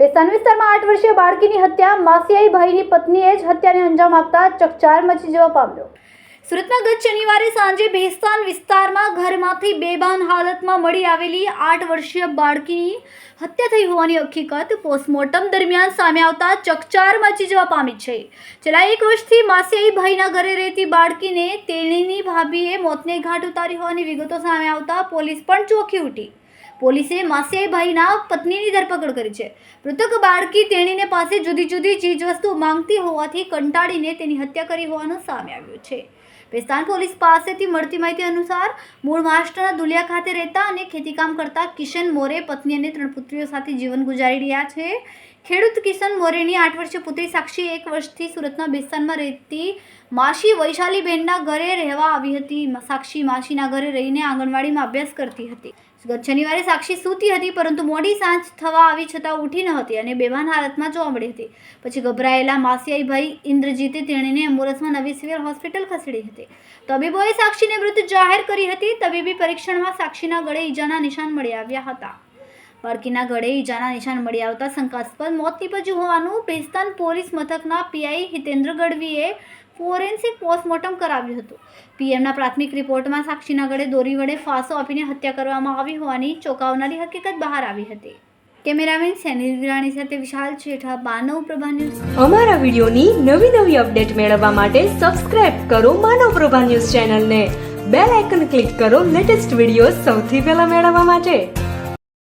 ભેસ્તાન વિસ્તારમાં આઠ વર્ષીય બાળકીની હત્યા માસિયાઈ ભાઈની પત્નીએ જ હત્યાને અંજામ આપતા ચકચાર મચી જવા પામ્યો. સુરતમાં ગત શનિવારે સાંજે ભેસ્તાન વિસ્તારમાં ઘરમાંથી બેભાન હાલતમાં મળી આવેલી આઠ વર્ષીય બાળકીની હત્યા થઈ હોવાની હકીકત પોસ્ટમોર્ટમ દરમિયાન સામે આવતા ચકચાર મચી જવા પામી છે. છેલ્લા એક વર્ષથી માસિયાઈ ભાઈના ઘરે રહેતી બાળકીને તેણીની ભાભીએ મોતને ઘાટ ઉતારી હોવાની વિગતો સામે આવતા પોલીસ પણ ચોંકી ઉઠી. પોલીસે માસીયાઈભાઈના પત્નીની ધરપકડ કરી છે. મૃતક બાળકી તેણીને પાસે જુદી જુદી ચીજવસ્તુ માંગતી હોવાથી કંટાળીને તેની હત્યા કરી હોવાનું સામે આવ્યું છે. પેસ્તાન પોલીસ પાસેથી મળતી માહિતી અનુસાર, મૂળ મહારાષ્ટ્રના દુલિયા ખાતે રહેતા અને ખેતીકામ કરતા કિશન મોરે પત્ની અને ત્રણ પુત્રીઓ સાથે જીવન ગુજારી રહ્યા છે. ખેડૂત કિશન મોરેની આઠ વર્ષીય પુત્રી સાક્ષી એક વર્ષથી સુરતના બેસ્તાનમાં રહેતી માસી વૈશાલીબેનના ઘરે રહેવા આવી હતી. સાક્ષી માસીના ઘરે રહીને આંગણવાડીમાં અભ્યાસ કરતી હતી. ગત શનિવારે સાક્ષી સૂતી હતી, પરંતુ મોડી સાંજ થવા આવી છતાં ઉઠી ન હતી અને બેભાન હાલતમાં જોવા મળી હતી. પછી ગભરાયેલા માસિયાઈભાઈ ઇન્દ્રજીતે તેણીને એમ્બ્યુલન્સમાં નવી સિવિલ હોસ્પિટલ ખસેડી હતી. તબીબોએ સાક્ષીને મૃત જાહેર કરી હતી. તબીબી પરીક્ષણમાં સાક્ષીના ગળે ઈજાના નિશાન મળી આવ્યા હતા. બાળકીના ગળે ઈજાના નિશાન મળી આવતા શંકાસ્પદ મોત નીપજ્યું હોવાનું ભેસ્તાન પોલીસ મથકના પીઆઈ હિતેન્દ્ર ગઢવીએ ફોરેન્સિક પોસ્ટમોર્ટમ કરાવ્યું હતું. પીએમના પ્રાથમિક રિપોર્ટમાં સાક્ષીના ગળે દોરી વડે ફાંસો આપીને હત્યા કરવામાં આવી હોવાની ચોંકાવનારી હકીકત બહાર આવી હતી. કેમેરામેન સેનિલ વિરાણી સાથે વિશાલ છેઠા માનવ પ્રભા ન્યૂઝ. અમારા વિડીયોની નવી નવી અપડેટ મેળવવા માટે સબસ્ક્રાઇબ કરો માનવ પ્રભા ન્યૂઝ ચેનલને. બેલ આઇકન ક્લિક કરો લેટેસ્ટ વીડિયો સૌથી પહેલા મેળવવા માટે.